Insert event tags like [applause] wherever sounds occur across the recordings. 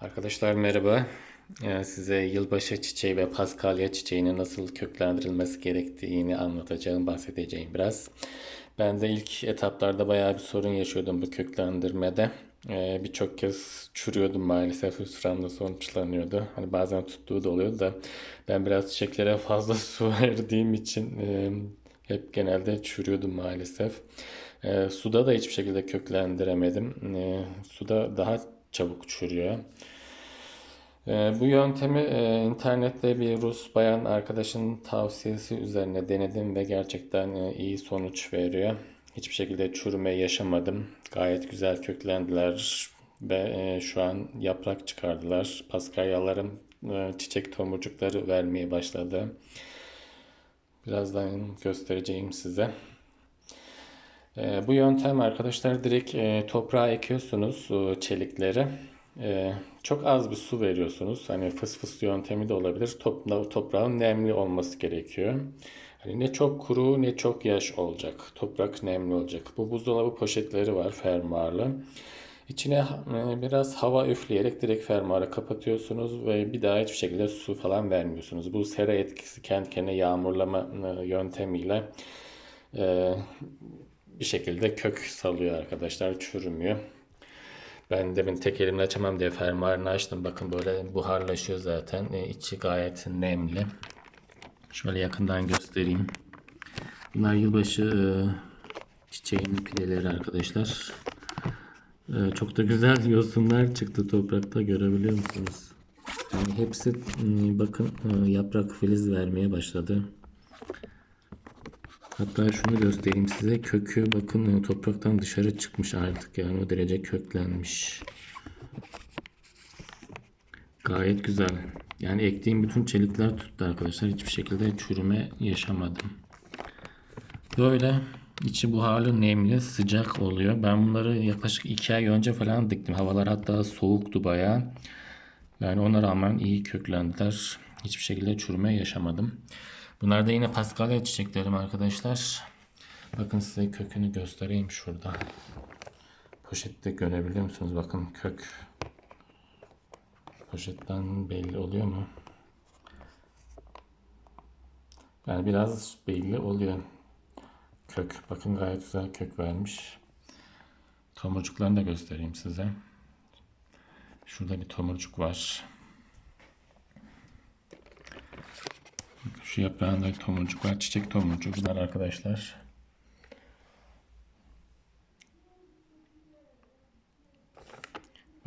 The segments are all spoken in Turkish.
Arkadaşlar merhaba. Ee, Size yılbaşı çiçeği ve paskalya çiçeğinin nasıl köklendirilmesi gerektiğini anlatacağım, bahsedeceğim biraz. Ben de ilk etaplarda bayağı bir sorun yaşıyordum bu köklendirmede. Ee, Birçok kez çürüyordum maalesef hüsranla sonuçlanıyordu. Hani bazen tuttuğu da oluyordu da ben biraz çiçeklere fazla [laughs] su verdiğim için e, hep genelde çürüyordum maalesef. Ee, Suda da hiçbir şekilde köklendiremedim. Ee, Suda daha çabuk çürüyor. Ee, bu yöntemi e, internette bir Rus bayan arkadaşın tavsiyesi üzerine denedim ve gerçekten e, iyi sonuç veriyor. Hiçbir şekilde çürüme yaşamadım. Gayet güzel köklendiler ve e, şu an yaprak çıkardılar. Paskalyalarım e, çiçek tomurcukları vermeye başladı. Birazdan göstereceğim size. Ee, bu yöntem arkadaşlar direkt e, toprağa ekiyorsunuz e, çelikleri. E, çok az bir su veriyorsunuz. Hani fıs fıs yöntemi de olabilir. Toprağın nemli olması gerekiyor. Hani ne çok kuru ne çok yaş olacak. Toprak nemli olacak. Bu buzdolabı poşetleri var fermuarlı. İçine biraz hava üfleyerek direkt fermuarı kapatıyorsunuz ve bir daha hiçbir şekilde su falan vermiyorsunuz. Bu sera etkisi kendi kendine yağmurlama yöntemiyle bir şekilde kök salıyor arkadaşlar. Çürümüyor. Ben demin tek elimle açamam diye fermuarını açtım. Bakın böyle buharlaşıyor zaten. E, içi gayet nemli. Şöyle yakından göstereyim. Bunlar yılbaşı e, çiçeğinin pileleri arkadaşlar. E, çok da güzel yosunlar çıktı toprakta görebiliyor musunuz? Yani hepsi bakın e, yaprak filiz vermeye başladı. Hatta şunu göstereyim size. Kökü bakın topraktan dışarı çıkmış artık. Yani o derece köklenmiş. Gayet güzel. Yani ektiğim bütün çelikler tuttu arkadaşlar. Hiçbir şekilde çürüme yaşamadım. Böyle içi buharlı, nemli, sıcak oluyor. Ben bunları yaklaşık 2 ay önce falan diktim. Havalar hatta soğuktu bayağı. Yani ona rağmen iyi köklendiler. Hiçbir şekilde çürüme yaşamadım. Bunlar da yine paskalya çiçeklerim arkadaşlar. Bakın size kökünü göstereyim şurada. Poşette görebiliyor musunuz? Bakın kök. Poşetten belli oluyor mu? Yani biraz belli oluyor. Kök. Bakın gayet güzel kök vermiş. Tomurcuklarını da göstereyim size. Şurada bir tomurcuk var. Şu yaprağında tomurcuk var. Çiçek tomurcuğu bunlar arkadaşlar.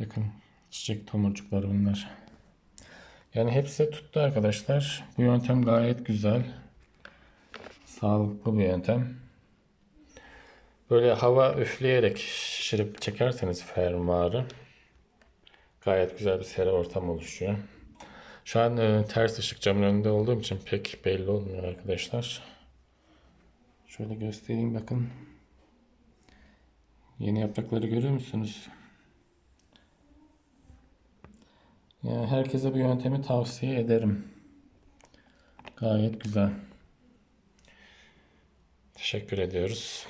Bakın çiçek tomurcukları bunlar. Yani hepsi tuttu arkadaşlar. Bu yöntem gayet güzel. Sağlıklı bir yöntem. Böyle hava üfleyerek şişirip çekerseniz fermuarı gayet güzel bir sera ortam oluşuyor. Şu an e, ters ışık camın önünde olduğum için pek belli olmuyor arkadaşlar. Şöyle göstereyim bakın. Yeni yaprakları görüyor musunuz? Yani herkese bu yöntemi tavsiye ederim. Gayet güzel. Teşekkür ediyoruz.